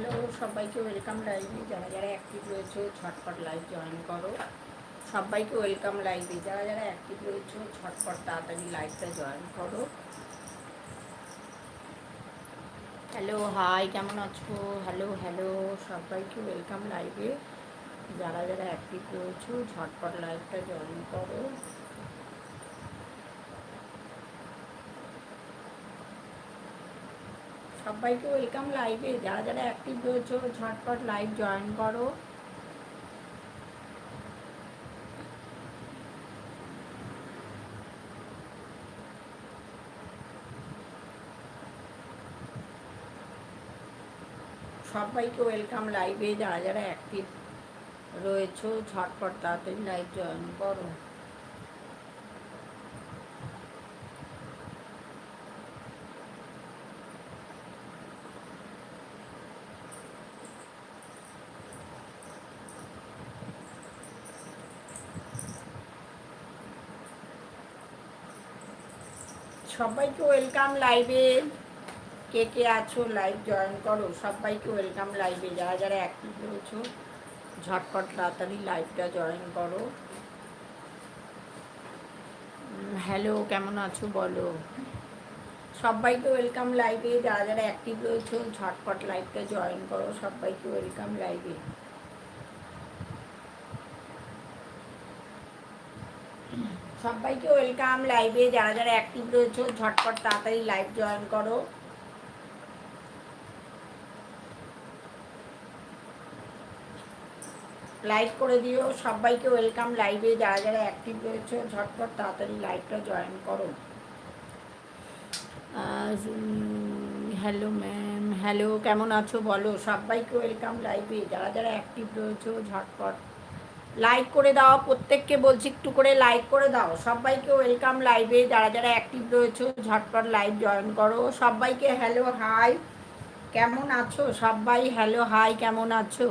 Hello সবাইকে welcome লাইভে, যারা যারা অ্যাক্টিভ রয়েছে ছটপট লাইভ জয়েন করো। সবাইকে ওয়েলকাম লাইভে, যারা যারা অ্যাক্টিভ রয়েছে ছটপট তাড়াতাড়ি লাইভটা জয়েন করো। হ্যালো হাই কেমন আছো? হ্যালো হ্যালো সবাইকে ওয়েলকাম লাইভে। যারা যারা অ্যাক্টিভ রয়েছে ঝটপট লাইভটা জয়েন করো। সবাইকে ওয়েলকাম লাইভে, যারা যারা অ্যাক্টিভ রয়েছে, ঝটপট লাইভ জয়েন করো। সবাইকে ওয়েলকাম লাইভে, যারা যারা অ্যাক্টিভ রয়েছে, ঝটপট তাড়াতাড়ি লাইভ জয়েন করো। সবাইকে ওয়েলকাম লাইভে। কে কে আছো, লাইভ জয়েন করো, সবাইকে ওয়েলকাম লাইভে। যারা যারা অ্যাক্টিভ রয়েছো, ঝটপট তাড়াতাড়ি লাইভটা জয়েন করো। হ্যালো কেমন আছো বলো? সবাইকে ওয়েলকাম লাইভে। যারা যারা অ্যাক্টিভ রয়েছো, ঝটপট লাইভটা জয়েন করো, সবাইকে ওয়েলকাম লাইভে। সবাইকে ওয়েলকাম লাইভে, যারা যারা অ্যাক্টিভ রয়েছে, ঝটপট তাড়াতাড়ি লাইভ জয়েন করো। লাইক করে দিও, সবাইকে ওয়েলকাম লাইভে, যারা যারা অ্যাক্টিভ রয়েছে, ঝটপট তাড়াতাড়ি লাইভটা জয়েন করো। হ্যালো ম্যাম হ্যালো কেমন আছো বলো? সবাইকে ওয়েলকাম লাইভে, যারা যারা অ্যাক্টিভ রয়েছে, ঝটপট। লাইক করে দাও, প্রত্যেককে বলছি একটু করে লাইক করে দাও। সবাইকে ওয়েলকাম লাইভে যারা যারা অ্যাক্টিভ রয়েছে, ঝটপট লাইভ জয়েন করো। সবাইকে হ্যালো হাই কেমন আছো? সবাই হ্যালো হাই কেমন আছো?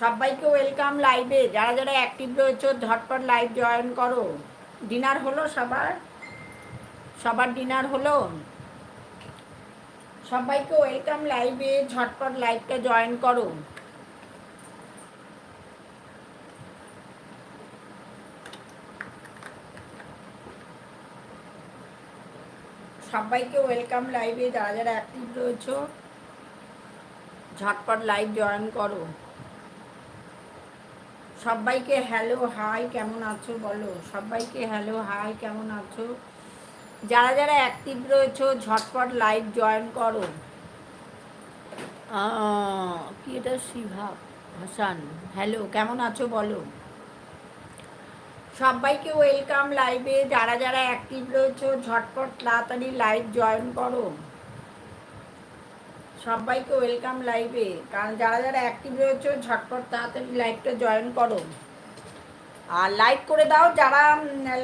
সবাইকে ওয়েলকাম লাইভে যারা যারা অ্যাক্টিভ রয়েছে, ঝটপট লাইভ জয়েন করো। ডিনার হলো সবার? সবার ডিনার হলো? সবাইকে ওয়েলকাম লাইভে ঝটপট লাইভটা জয়েন করো। সবাইকে ওয়েলকাম লাইভে, যারা যারা অ্যাক্টিভ রয়েছে, ঝটপট লাইভ জয়েন করো। সবাইকে হ্যালো হাই কেমন আছো বলো? সবাইকে হ্যালো হাই কেমন আছো? যারা যারা অ্যাক্টিভ রয়েছে, ঝটপট লাইভ জয়েন করো। কি এটা শিভা? হাসান। হ্যালো কেমন আছো বলো? সবাইকে ওয়েলকাম লাইভে, যারা যারা অ্যাক্টিভ রয়েছে, ঝটপট তাড়াতাড়ি লাইভ জয়েন করো। সবাইকে ওয়েলকাম লাইভে, কারণ যারা যারা অ্যাক্টিভ রয়েছে, ঝটপট তাড়াতাড়ি লাইভটা জয়েন করো। আর লাইক করে দাও, যারা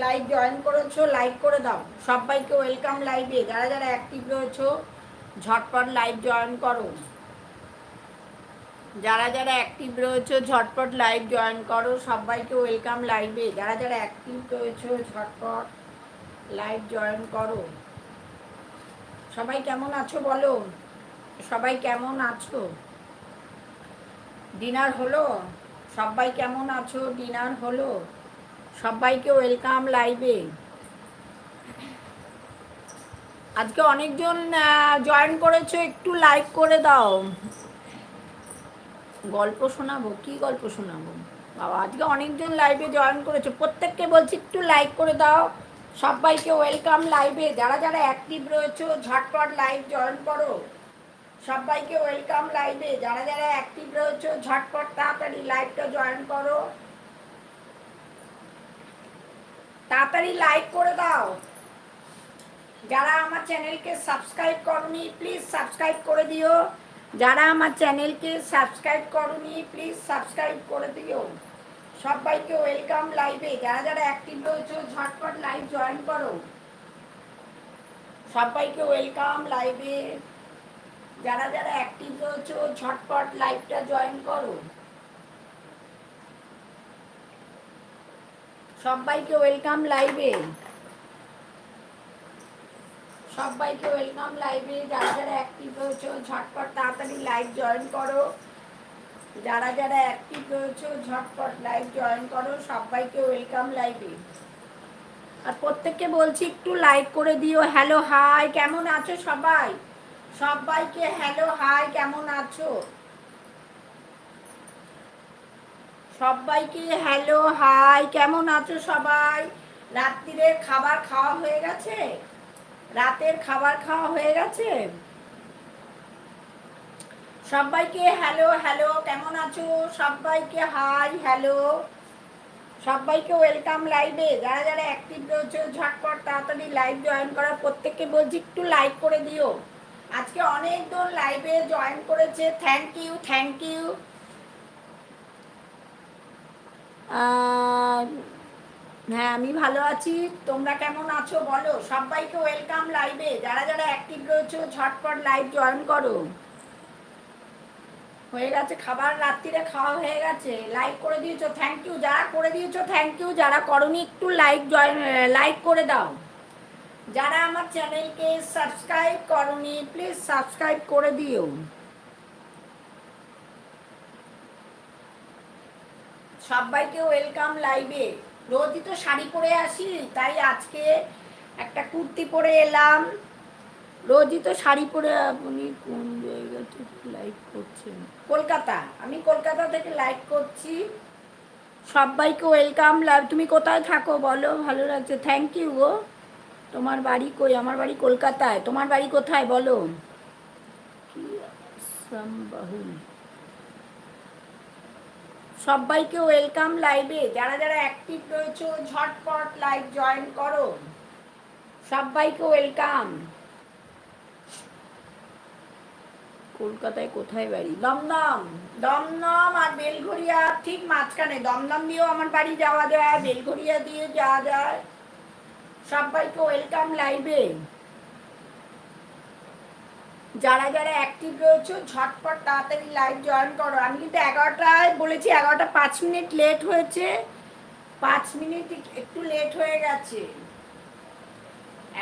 লাইভ জয়েন করেছ, লাইক করে দাও। সবাইকে ওয়েলকাম লাইভে, যারা যারা অ্যাক্টিভ রয়েছো, ঝটপট লাইভ জয়েন করো। যারা যারা অ্যাক্টিভ রয়েছে, ঝটপট লাইভ জয়েন করো। সবাইকে ওয়েলকাম লাইভে যারা যারা অ্যাক্টিভ রয়েছে, ঝটপট লাইভ জয়েন করো। সবাই কেমন আছো বলো? সবাই কেমন আছো? ডিনার হলো? সবাই কেমন আছো? ডিনার হলো? সবাইকে ওয়েলকাম লাইভে আজকে অনেকজন জয়েন করেছ, একটু লাইক করে দাও। গল্প শোনাবো? কি গল্প শোনাবো? বাবা, আজকে অনেকজন লাইভে জয়েন করেছ। প্রত্যেককে বলছি, একটু লাইক করে দাও। সবাইকে ওয়েলকাম লাইভে যারা যারা অ্যাক্টিভ রয়েছে, ঝটপট লাইভ জয়েন করো। সবাইকে ওয়েলকাম লাইভে যারা যারা অ্যাক্টিভ রয়েছে, ঝটপট তাড়াতাড়ি লাইভটা জয়েন করো। তাড়াতাড়ি লাইক করে দাও। যারা আমার চ্যানেলকে সাবস্ক্রাইব করনি প্লিজ সাবস্ক্রাইব করে দিও। যারা আমার চ্যানেলকে সাবস্ক্রাইব করনি প্লিজ সাবস্ক্রাইব করে দিও। সবাইকে ওয়েলকাম লাইভে যারা যারা অ্যাক্টিভ রয়েছে, ঝটপট লাইভ জয়েন করো। সবাইকে ওয়েলকাম লাইভে যারা যারা অ্যাক্টিভ রয়েছে, ঝটপট লাইভটা জয়েন করো। সবাইকে ওয়েলকাম লাইভে সবাইকে ওয়েলকাম লাইভে, যারা যারা অ্যাক্টিভ রয়েছে, ঝটপট তাড়াতাড়ি লাইভ জয়েন করো। যারা যারা অ্যাক্টিভ রয়েছে, ঝটপট লাইভ জয়েন করো, সবাইকে ওয়েলকাম লাইভে। আর প্রত্যেককে বলছি, একটু লাইক করে দিও। হ্যালো হাই কেমন আছো সবাই? সবাইকে হ্যালো হাই কেমন আছো? সবাইকে হ্যালো হাই কেমন আছো সবাই? রাত্রিরে খাবার খাওয়া হয়ে গেছে? রাতের খাবার খাওয়া হয়ে গেছে? সবাইকে হ্যালো হ্যালো, কেমন আছো? সবাইকে হাই, হ্যালো। সবাইকে ওয়েলকাম লাইভে। যারা যারা অ্যাক্টিভ রয়েছে, ঝটপট তাড়াতাড়ি লাইভ জয়েন করার প্রত্যেককে বলছি, একটু লাইক করে দিও। আজকে অনেকজন লাইভে জয়েন করেছে। থ্যাংক ইউ থ্যাংক ইউ হ্যাঁ আমি ভালো আছি। তোমরা কেমন আছো বলো? সবাইকে ওয়েলকাম লাইভে যারা যারা অ্যাক্টিভ রয়েছে, ঝটপট লাইভ জয়েন করো। হয়ে গেছে খাবার, রাত্রিরে খাওয়া হয়ে গেছে। লাইক করে দিয়েছ থ্যাংক ইউ যারা করে দিয়েছ থ্যাংক ইউ যারা করনি, একটু লাইক জয়েন লাইক করে দাও। যারা আমার চ্যানেলকে সাবস্ক্রাইব করনি প্লিজ সাবস্ক্রাইব করে দিও। সবাইকে ওয়েলকাম লাইভে রোজই তো শাড়ি পরে আসি, তাই আজকে একটা কুর্তি পরে এলাম। রোজই তো শাড়ি পরে, আপনি কোন জায়গা থেকে লাইভ করছেন? কলকাতা, আমি কলকাতা থেকে লাইভ করছি। সবাইকে ওয়েলকাম লাইভ তুমি কোথায় থাকো বলো, ভালো লাগছে। থ্যাংক ইউ গো। তোমার বাড়ি কই? আমার বাড়ি কলকাতায়। তোমার বাড়ি কোথায় বলো? কি সবাইকে ওয়েলকাম লাইভে। যারা যারা অ্যাক্টিভ রয়েছে, ঝটপট লাইভ জয়েন করো। সবাইকে ওয়েলকাম। কলকাতায় কোথায় বাড়ি? দমদম। দমদম আর বেলঘরিয়া, ঠিক মাঝখানে। দমদম দিয়েও আমার বাড়ি যাওয়া যায়, বেলঘরিয়া দিয়ে যাওয়া যায়। সবাইকে ওয়েলকাম লাইভে। যারা যারা অ্যাক্টিভ রয়েছে, ঝটপট তাড়াতাড়ি লাইভ জয়েন করো। আমি কিন্তু এগারোটায় বলেছি, এগারোটা পাঁচ মিনিট লেট হয়েছে। পাঁচ মিনিট একটু লেট হয়ে গেছে।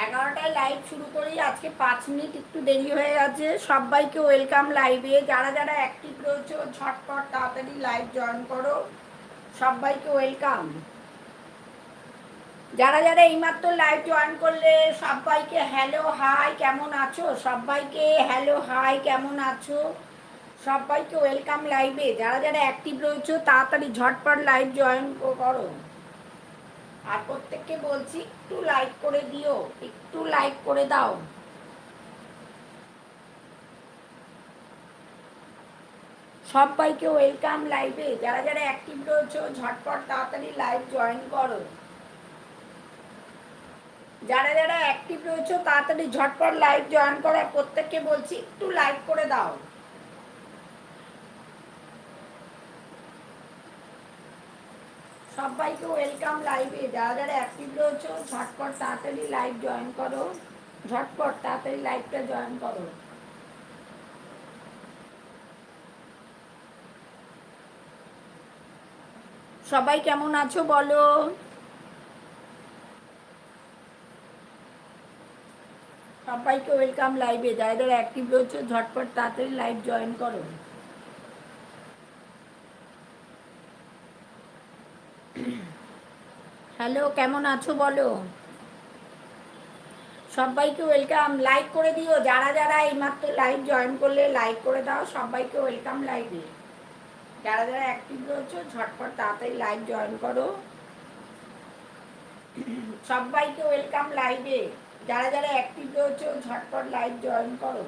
এগারোটায় লাইভ শুরু করি, আজকে পাঁচ মিনিট একটু দেরি হয়ে গেছে। সবাইকে ওয়েলকাম লাইভে যারা যারা অ্যাক্টিভ রয়েছে, ঝটপট তাড়াতাড়ি লাইভ জয়েন করো। সবাইকে ওয়েলকাম যারা যারা এইমাত্র লাইভ জয়েন করলে সবাইকে হ্যালো হাই কেমন আছো? সবাইকে হ্যালো হাই কেমন আছো? সবাইকে ওয়েলকাম লাইভে যারা যারা অ্যাক্টিভ রয়েছে, তাড়াতাড়ি ঝটপট লাইভ জয়েন করো। আর প্রত্যেককে বলছি, একটু লাইক করে দিও, একটু লাইক করে দাও। সবাইকে ওয়েলকাম লাইভে যারা যারা অ্যাক্টিভ রয়েছে, ঝটপট তাড়াতাড়ি লাইভ জয়েন করো। যারা যারা অ্যাক্টিভ রয়েছে, তাড়াতাড়ি ঝটপট লাইভ জয়েন করার প্রত্যেককে বলছি, একটু লাইক করে দাও। সবাইকে ওয়েলকাম লাইভে যারা যারা অ্যাক্টিভ রয়েছে, ঝটপট তাড়াতাড়ি লাইভ জয়েন করো। ঝটপট তাড়াতাড়ি লাইভটা জয়েন করো। সবাই কেমন আছো বলো? সবাইকে ওয়েলকাম লাইভে যারা যারা অ্যাক্টিভ রয়েছে, ঝটপট তাড়াতাড়ি লাইভ জয়েন করো। হ্যালো কেমন আছো বলো? সবাইকে ওয়েলকাম লাইক করে দিও। যারা যারা এইমাত্র লাইভ জয়েন করলে লাইক করে দাও। সবাইকে ওয়েলকাম লাইভে যারা যারা অ্যাক্টিভ রয়েছে, ঝটপট তাড়াতাড়ি লাইভ জয়েন করো। সবাইকে ওয়েলকাম লাইভে যারা যারা অ্যাক্টিভ রয়েছে, ঝটপট লাইভ জয়েন করো।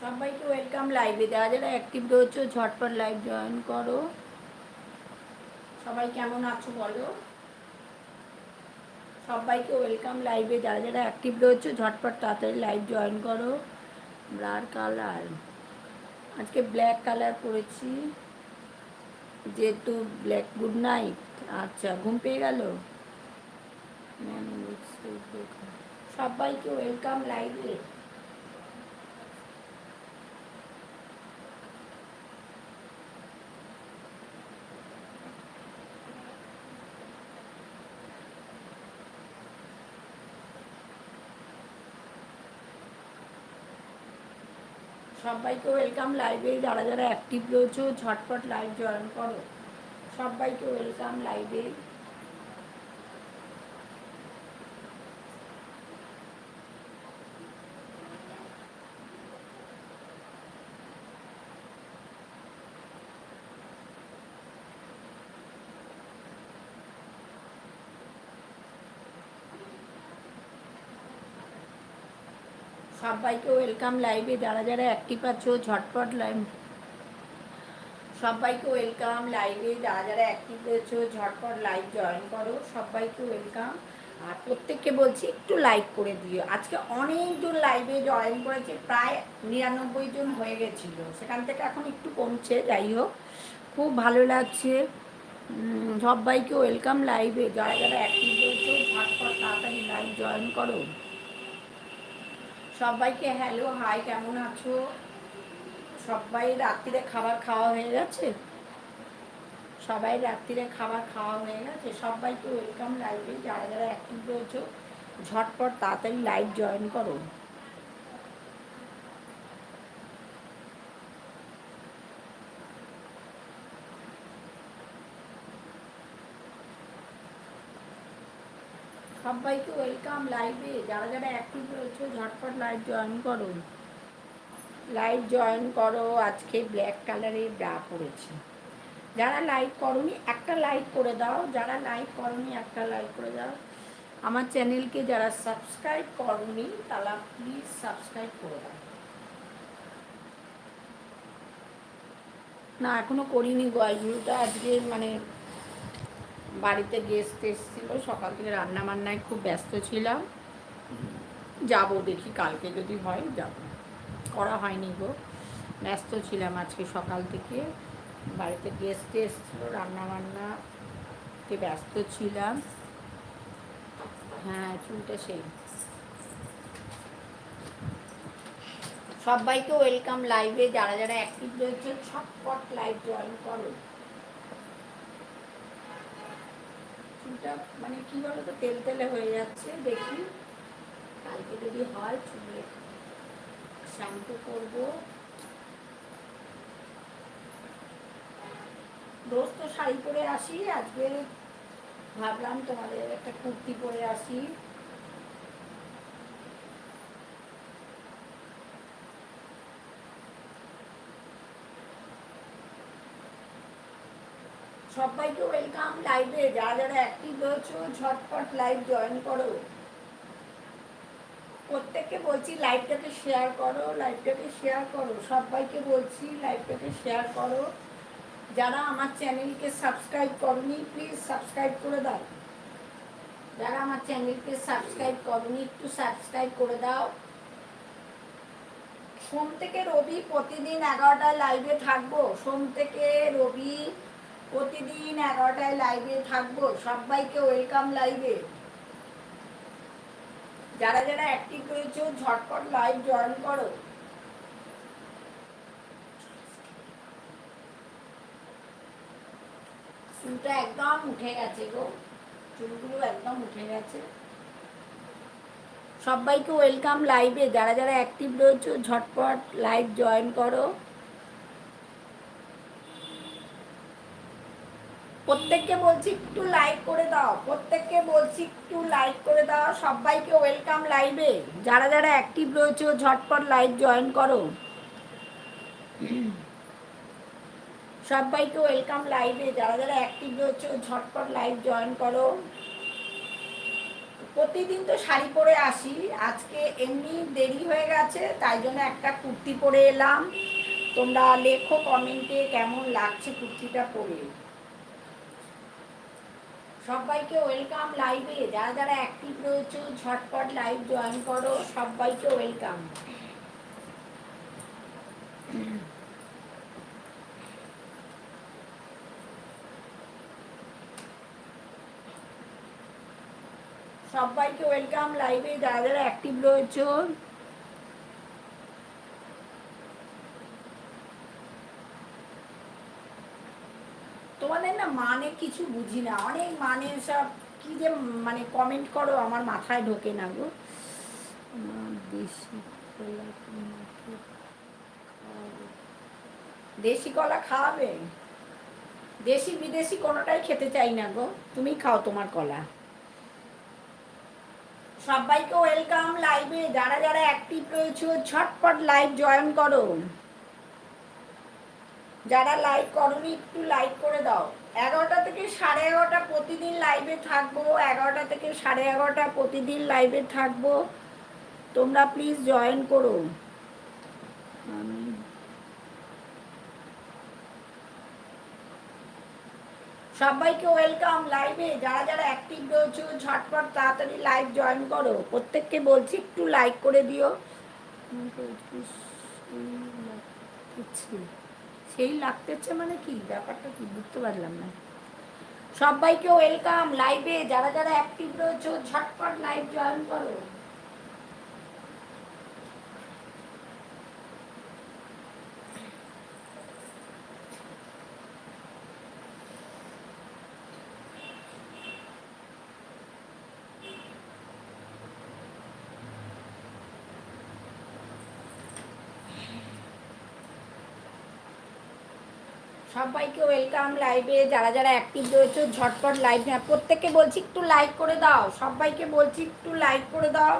সবাইকে ওয়েলকাম লাইভে যারা যারা অ্যাক্টিভ রয়েছে, ঝটপট লাইভ জয়েন করো। সবাই কেমন আছো বলো? সবাইকে ওয়েলকাম লাইভে, যারা যারা অ্যাক্টিভ রয়েছে, ঝটপট তাড়াতাড়ি লাইভ জয়েন করো। Blur colour. আজকে ব্ল্যাক কালার পরেছি। যেহেতু ব্ল্যাক গুড নাইট আচ্ছা ঘুম পেয়ে গেল? সবাইকে ওয়েলকাম লাইভে। সবাইকে ওয়েলকাম। লাইভে যারা যারা অ্যাক্টিভ রয়েছে ঝটপট লাইভ জয়েন করো। সবাইকে ওয়েলকাম। লাইভে সবাইকে ওয়েলকাম লাইভে, যারা যারা অ্যাক্টিভ আছো, ঝটপট লাইভ। সবাইকে ওয়েলকাম লাইভে, যারা যারা অ্যাক্টিভ রয়েছো, ঝটপট লাইভ জয়েন করো। সবাইকে ওয়েলকাম। আর প্রত্যেককে বলছি, একটু লাইক করে দিও। আজকে অনেকজন লাইভে জয়েন করেছে, প্রায় নিরানব্বই জন হয়ে গেছিল। সেখান থেকে এখন একটু কমছে, যাই হোক। খুব ভালো লাগছে। সবাইকে ওয়েলকাম লাইভে। যারা যারা অ্যাক্টিভ রয়েছে, ঝটপট তাড়াতাড়ি লাইভ জয়েন করো। সবাইকে হ্যালো হাই কেমন আছো? সবাই রাত্রিরে খাবার খাওয়া হয়ে গেছে? সবাই রাত্রিরে খাবার খাওয়া হয়ে গেছে? সবাইকে ওয়েলকাম লাইভে যারা যারা অ্যাক্টিভ রয়েছে, ঝটপট তাড়াতাড়ি লাইভ জয়েন করো। সবাইকে ওয়েলকাম লাইভে। যারা যারা অ্যাক্টিভ রয়েছে, ঝটপট লাইভ জয়েন করো। লাইভ জয়েন করো, আজকে ব্ল্যাক কালারে ব্রা পড়েছে যারা লাইক করনি, একটা লাইক করে দাও। যারা লাইক করনি, একটা লাইক করে দাও। আমার চ্যানেলকে যারা সাবস্ক্রাইব করনি, তারা প্লিজ সাবস্ক্রাইব করে দাও। না, এখনও করিনি গল্পটা আজকে মানে বাড়িতে গেস্ট এসেছিল সকাল থেকে রান্না বান্নায় খুব ব্যস্ত ছিলাম। যাব দেখি কালকে যদি হয় যাব। করা হয়নি গো। ব্যস্ত ছিলাম আজকে সকাল থেকে। বাড়িতে গেস্ট এসেছিল রান্না বান্নাতে ব্যস্ত ছিলাম। হ্যাঁ চুলটা সেই। সবাইকে ওয়েলকাম লাইভে যারা যারা অ্যাক্টিভ রয়েছে ছটপট লাইভ জয়েন করো। চুলটা মানে কি বলতো, তেল তেলে হয়ে যাচ্ছে, দেখি। কালকে যদি হয়, চুলে শ্যাম্পু করব। রোজ তো শাড়ি পরে আসি, আজকে ভাবলাম তোমাদের একটা কুর্তি পরে আসি। সবাইকে ওয়েলকাম লাইভে যারা যারা অ্যাক্টিভ রয়েছে, ঝটপট লাইভ জয়েন করো। প্রত্যেককে বলছি লাইভটাকে শেয়ার করো লাইভটাকে শেয়ার করো। সবাইকে বলছি লাইভটাকে শেয়ার করো। যারা আমার চ্যানেলকে সাবস্ক্রাইব করনি প্লিজ সাবস্ক্রাইব করে দাও। যারা আমার চ্যানেলকে সাবস্ক্রাইব করনি, একটু সাবস্ক্রাইব করে দাও। সোম থেকে রবি প্রতিদিন এগারোটায় লাইভে থাকব। সোম থেকে রবি প্রতিদিন এগারোটায় লাইভে থাকব, সবাইকে ওয়েলকাম লাইভে যারা যারা অ্যাক্টিভ রয়েছে, ঝটপট লাইভ জয়েন করো। চুলটা একদম উঠে গেছে গো। চুলগুলো একদম উঠে গেছে। সবাইকে ওয়েলকাম লাইভে যারা যারা অ্যাক্টিভ রয়েছে, ঝটপট লাইভ জয়েন করো। প্রত্যেককে বলছি একটু লাইক করে দাও। প্রত্যেককে বলছি একটু লাইক করে দাও। সবাইকে ওয়েলকাম লাইভে যারা যারা অ্যাক্টিভ রয়েছে, ঝটপট লাইভ জয়েন করো। সবাইকে ওয়েলকাম লাইভে যারা যারা অ্যাক্টিভ রয়েছে, ঝটপট লাইভ জয়েন করো। প্রতিদিন তো শাড়ি পরে আসি। আজকে এমনি দেরি হয়ে গেছে, তাই জন্য একটা কুর্তি পরে এলাম। তোমরা লেখো কমেন্টে কেমন লাগছে কুর্তিটা পরে। সবাইকে ওয়েলকাম লাইভে যারা যারা অ্যাক্টিভ রয়েছে, ঝটপট লাইভ জয়েন করো। সবাইকে ওয়েলকাম। সবাইকে ওয়েলকাম লাইভে যারা যারা অ্যাক্টিভ রয়েছে তোমাদের না মানে কিছু বুঝি না। অনেক মানে সব কি যে মানে কমেন্ট করো, আমার মাথায় ঢোকে না গো। দেশি কলা খাওয়াবে দেশি বিদেশি কোনোটাই খেতে চাই না গো। তুমি খাও তোমার কলা। সবাইকে ওয়েলকাম লাইভে যারা যারা অ্যাক্টিভ রয়েছে, ছটপট লাইভ জয়েন করো। যারা লাইক করনি একটু লাইক করে দাও। এগারোটা থেকে সাড়ে এগারোটা প্রতিদিন লাইভে থাকব। এগারোটা থেকে সাড়ে এগারোটা প্রতিদিন লাইভে থাকব। তোমরা প্লিজ জয়েন করো। সবাইকে ওয়েলকাম লাইভে যারা যারা অ্যাক্টিভ রয়েছে, ঝটপট তাড়াতাড়ি লাইভ জয়েন করো। প্রত্যেককে বলছি, একটু লাইক করে দিও। সেই লাগতেছে মানে কি? ব্যাপারটা কি? বুঝতে পারলাম না। সবাইকে ওয়েলকাম লাইভে যারা যারা অ্যাক্টিভ রয়েছে, ঝটপট লাইভ জয়েন করো। সবাইকে ওয়েলকাম লাইভে, যারা যারা অ্যাক্টিভ রয়েছে, ঝটপট লাইভ না প্রত্যেককে বলছি, একটু লাইক করে দাও। সবাইকে বলছি, একটু লাইক করে দাও।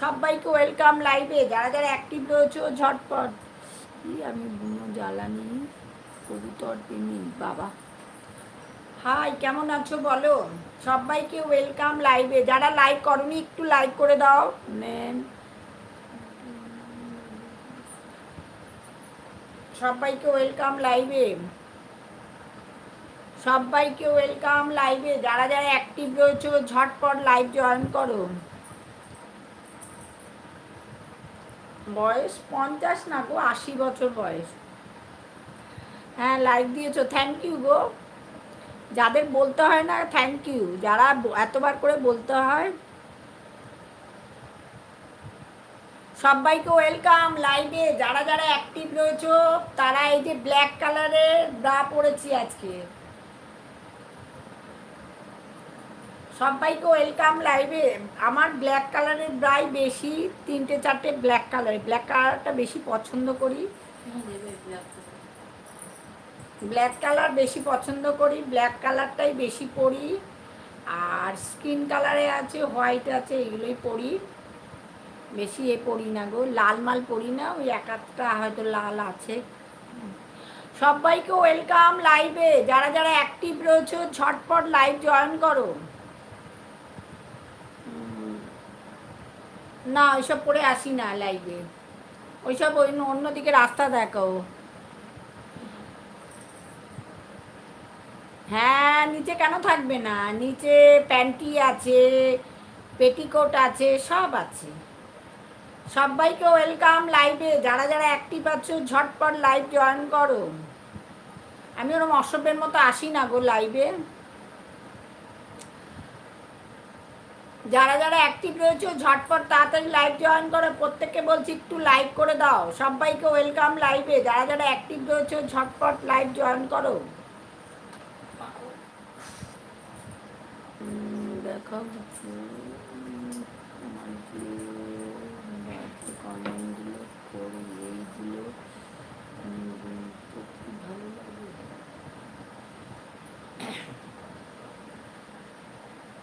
সবাইকে ওয়েলকাম লাইভে, যারা যারা অ্যাক্টিভ রয়েছে, ঝটপট। কি আমি বুনো জ্বালানি? কবুতর প্রেমী, বাবা। হাই কেমন আছো বলো? সবাইকে ওয়েলকাম লাইভে। যারা লাইক করনি, একটু লাইক করে দাও। নেন সবাইকে ওয়েলকাম লাইভে। সবাইকে ওয়েলকাম লাইভে। যারা যারা অ্যাক্টিভ রয়েছে, ঝটপট লাইভ জয়েন করো। বয়স পঞ্চাশ না গো, আশি বছর বয়স। হ্যাঁ লাইভ দিয়েছ থ্যাংক ইউ গো। যাদের বলতে হয় না থ্যাংক ইউ যারা এতবার করে বলতে হয়, সবাইকে ওয়েলকাম লাইভে। যারা যারা অ্যাক্টিভ রয়েছে, তারা এই যে ব্ল্যাক কালারের ব্রা পরেছি আজকে। সবাইকে ওয়েলকাম লাইভে। আমার ব্ল্যাক কালারের ব্রাই বেশি, তিনটে, চারটে ব্ল্যাক কালার ব্ল্যাক কালারটা বেশি পছন্দ করি। ব্ল্যাক কালার বেশি পছন্দ করি, ব্ল্যাক কালারটাই বেশি পরি। আর স্কিন কালারে আছে, হোয়াইট আছে, এগুলোই পরি। বেশি এ পরি না গো, লাল মাল পড়ি না, ওই এক একটা হয়তো লাল আছে। সবাইকে ওয়েলকাম লাইভে। যারা যারা অ্যাক্টিভ রয়েছে, ঝটপট লাইভ জয়েন করো। না, ওইসব পরে আসি না লাইভে ওইসব ওই অন্যদিকে রাস্তা দেখাও হ্যাঁ নিচে কেন থাকবে না? নিচে প্যান্টি আছে পেটিকোট আছে, সব আছে। সবাইকে ওয়েলকাম লাইভে যারা যারা অ্যাক্টিভ আছো, ঝটপট লাইভ জয়েন করো। আমি ওরকম অসভ্যের মতো আসি না গো লাইভে যারা যারা অ্যাক্টিভ রয়েছে, ঝটপট তাড়াতাড়ি লাইভ জয়েন করো। প্রত্যেককে বলছি, একটু লাইক করে দাও। সবাইকে ওয়েলকাম লাইভে যারা যারা অ্যাক্টিভ রয়েছে, ঝটপট লাইভ জয়েন করো। দেখো।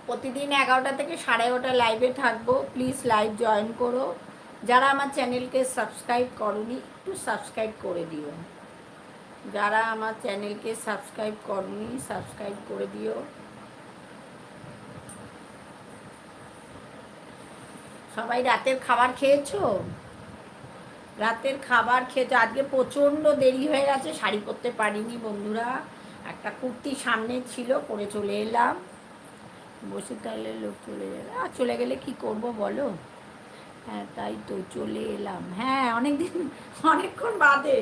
প্রতিদিন এগারোটা থেকে সাড়ে এগারোটা লাইভে থাকব। প্লিজ লাইভ জয়েন করো। যারা আমার চ্যানেলকে সাবস্ক্রাইব করনি, একটু সাবস্ক্রাইব করে দিও। যারা আমার চ্যানেলকে সাবস্ক্রাইব করনি সাবস্ক্রাইব করে দিও। সবাই রাতের খাবার খেয়েছো? রাতের খাবার খেয়েছো। আজকে প্রচণ্ড দেরি হয়ে গেছে, শাড়ি পরতে পারিনি বন্ধুরা। একটা কুর্তি সামনে ছিল, পরে চলে এলাম। বসে তাহলে লোক চলে যাবে। আর চলে গেলে কি করব বলো? হ্যাঁ তাই তো, চলে এলাম। হ্যাঁ অনেক দিন অনেকক্ষণ বাদে।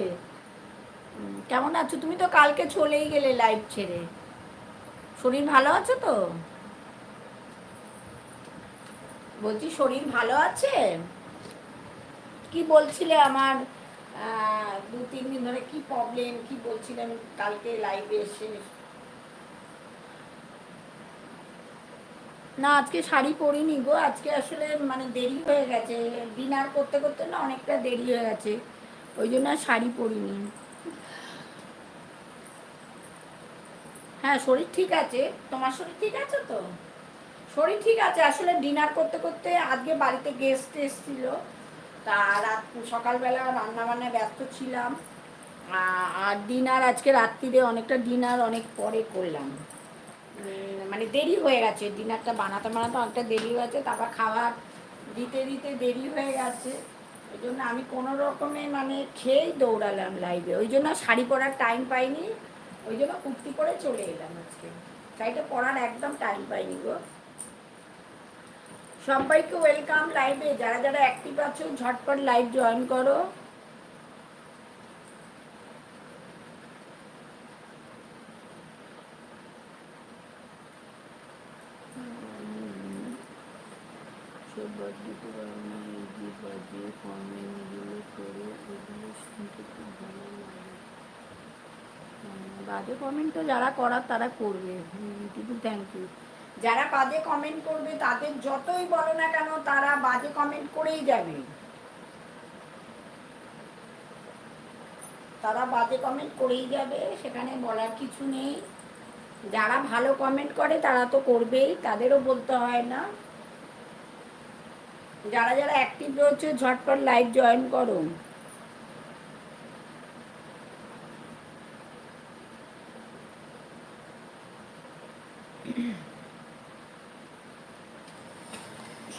কেমন আছো? তুমি তো কালকে চলেই গেলে লাইভ ছেড়ে। শরীর ভালো আছে তো? বলছি, শরীর ভালো আছে? কি বলছিলে আমার? দু তিন দিন ধরে কি প্রবলেম কি বলছিলেন কালকে লাইভে এসে? না, আজকে শাড়ি পরিনি গো, আজকে আসলে মানে দেরি হয়ে গেছে। ডিনার করতে করতে না অনেকটা দেরি হয়ে গেছে, ওই জন্য আর শাড়ি পরিনি। হ্যাঁ শরীর ঠিক আছে। তোমার শরীর ঠিক আছে তো? শরীর ঠিক আছে, আসলে ডিনার করতে করতে আজকে বাড়িতে গেস্ট এসেছিল। তা রাত, সকালবেলা রান্না বান্নায় ব্যস্ত ছিলাম। আর ডিনার আজকে রাত্রিরে অনেকটা ডিনার, অনেক পরে করলাম। মানে দেরি হয়ে গেছে। ডিনারটা বানাতে বানাতে অনেকটা দেরি হয়ে গেছে, তারপর খাবার দিতে দিতে দেরি হয়ে গেছে। ওই জন্য আমি কোনো রকমে মানে খেয়েই দৌড়ালাম লাইভে ওই জন্য শাড়ি পরার টাইম পাইনি, ওই জন্য কুর্তি পরে চলে এলাম আজকে। শাড়িটা পরার একদম টাইম পাইনি গো। সবাইকে ওয়েলকাম লাইভে যারা যারা অ্যাক্টিভ আছো, ঝটপট লাইভ জয়েন করো সবার দিতে পারো না এই যে বাজে কমেন্টগুলো শুনতে খুব ভালো লাগে বাজে কমেন্ট তো যারা করার, তারা করবে। কিন্তু থ্যাংক ইউ যারা বাজে কমেন্ট করবে, তাদের যতই বলো না কেন, তারা বাজে কমেন্ট করেই যাবে। তারা বাজে কমেন্ট করেই যাবে, সেখানে বলার কিছু নেই। যারা ভালো কমেন্ট করে, তারা তো করবেই, তাদেরও বলতে হয় না। যারা যারা অ্যাক্টিভ রয়েছে, ঝটপট লাইভ জয়েন করো।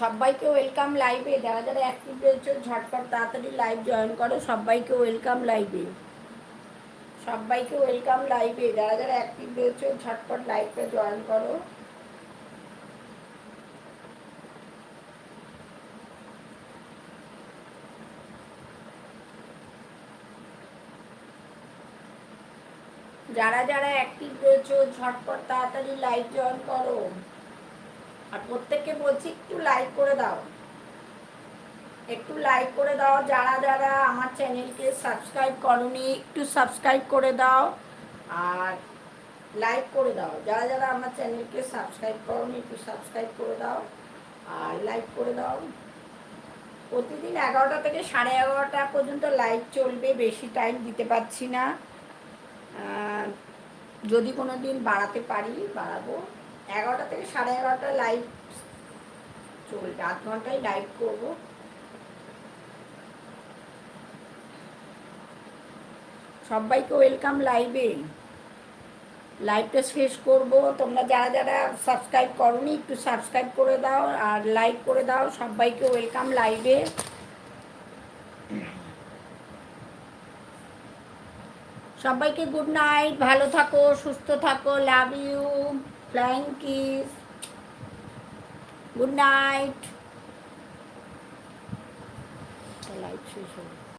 সবাইকে ওয়েলকাম লাইভে যারা যারা অ্যাক্টিভ রয়েছে, ঝটপট তাড়াতাড়ি লাইভ জয়েন করো। সবাইকে ওয়েলকাম লাইভে সবাইকে ওয়েলকাম লাইভে যারা যারা অ্যাক্টিভ রয়েছে, ঝটপট লাইভে জয়েন করো। যারা যারা অ্যাক্টিভ রয়েছে, ঝটপট তাড়াতাড়ি লাইভ জয়েন করো। আর প্রত্যেককে বলছি, একটু লাইক করে দাও। একটু লাইক করে দাও, যারা যারা আমার চ্যানেলকে সাবস্ক্রাইব করনি, একটু সাবস্ক্রাইব করে দাও। আর লাইক করে দাও। যারা যারা আমার চ্যানেলকে সাবস্ক্রাইব করনি, একটু সাবস্ক্রাইব করে দাও। আর লাইক করে দাও। প্রতিদিন এগারোটা থেকে সাড়ে এগারোটা পর্যন্ত লাইভ চলবে, বেশি টাইম দিতে পারছি না। যদি কোনো দিন বাড়াতে পারি, বাড়াবো। এগারোটা থেকে সাড়ে এগারোটা লাইভ চলবে। আধ ঘন্টায় লাইভ করব। সবাইকে ওয়েলকাম লাইভে লাইভটা শেষ করব। তোমরা যারা যারা সাবস্ক্রাইব করনি, একটু সাবস্ক্রাইব করে দাও আর লাইক করে দাও। সবাইকে ওয়েলকাম লাইভে সবাইকে গুড নাইট, ভালো থাকো, সুস্থ থাকো, love you, flying kiss. Good night. Light শেষ